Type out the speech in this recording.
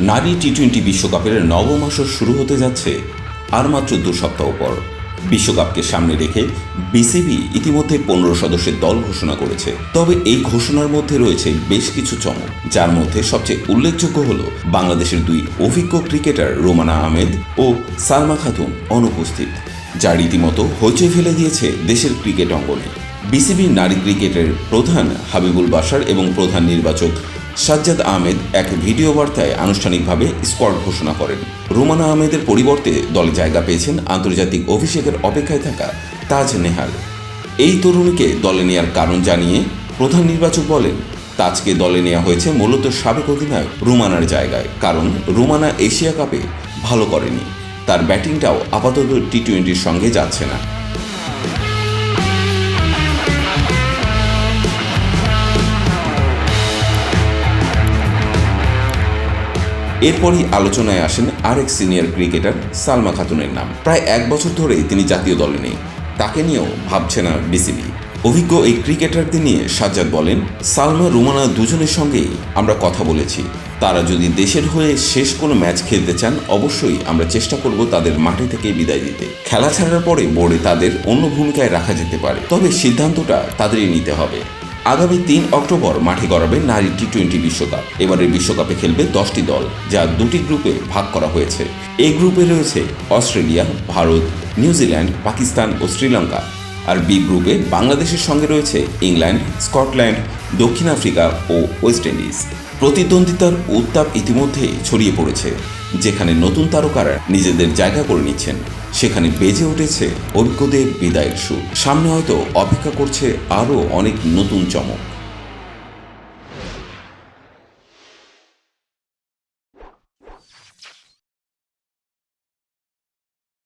নারী T twenty বিশ্বকাপের নবম শুরু হতে যাচ্ছে আর মাত্র দু সপ্তাহ পর। বিশ্বকাপকে সামনে রেখে বিসিবি ইতিমধ্যে পনেরো সদস্যের দল ঘোষণা করেছে। তবে এই ঘোষণার মধ্যে রয়েছে বেশ কিছু চমক, যার মধ্যে সবচেয়ে উল্লেখযোগ্য হল বাংলাদেশের দুই অভিজ্ঞ ক্রিকেটার রোমানা আহমেদ ও সালমা খাতুন অনুপস্থিত, যা রীতিমতো হইচই ফেলে দিয়েছে দেশের ক্রিকেট অঙ্গনে। বিসিবি নারী ক্রিকেটের প্রধান হাবিবুল বাশার এবং প্রধান নির্বাচক সাজ্জাদ আহমেদ এক ভিডিও বার্তায় আনুষ্ঠানিকভাবে স্কোয়াড ঘোষণা করেন। রোমানা আহমেদের পরিবর্তে দলে জায়গা পেয়েছেন আন্তর্জাতিক অভিষেকের অপেক্ষায় থাকা তাজ নেহাল। এই তরুণীকে দলে নেয়ার কারণ জানিয়ে প্রধান নির্বাচক বলেন, তাজকে দলে নেওয়া হয়েছে মূলত সাবেক অধিনায়ক রুমানার জায়গায়, কারণ রুমানা এশিয়া কাপে ভালো করেনি। তার ব্যাটিংটাও আপাতত টি টোয়েন্টির সঙ্গে যাচ্ছে না। এরপরই আলোচনায় আসেন আরেক সিনিয়র ক্রিকেটার সালমা খাতুনের নাম। প্রায় এক বছর ধরেই তিনি জাতীয় দলে নেই। তাকে নিয়েও ভাবছে না বিসিবি। অভিজ্ঞ এই ক্রিকেটারদের নিয়ে সাজ্জাদ বলেন, সালমা, রুমানা দুজনের সঙ্গেই আমরা কথা বলেছি। তারা যদি দেশের হয়ে শেষ কোনো ম্যাচ খেলতে চান, অবশ্যই আমরা চেষ্টা করব তাদের মাঠে থেকে বিদায় দিতে খেলা ছাড়ার পরে বোর্ডে তাদের অন্য ভূমিকায় রাখা যেতে পারে। তবে সিদ্ধান্তটা তাদেরই নিতে হবে। আগামী তিন অক্টোবর মাঠে গড়াবে নারী টি টোয়েন্টি বিশ্বকাপ। এবারের বিশ্বকাপে খেলবে দশটি দল, যা দুটি গ্রুপে ভাগ করা হয়েছে। এই গ্রুপে রয়েছে Australia, Bharat, New Zealand, Pakistan ও শ্রীলঙ্কা। আর বি গ্রুপে বাংলাদেশের সঙ্গে রয়েছে ইংল্যান্ড, স্কটল্যান্ড, দক্ষিণ আফ্রিকা ও ওয়েস্ট ইন্ডিজ। প্রতিদ্বন্দ্বিতার উত্তাপ ইতিমধ্যে ছড়িয়ে পড়েছে। যেখানে নতুন তারকারা নিজেদের জায়গা করে নিচ্ছেন, সেখানে বেজে উঠেছে অভিজ্ঞদের বিদায়ের সুর। সামনে হয়তো অপেক্ষা করছে আরও অনেক নতুন চমক।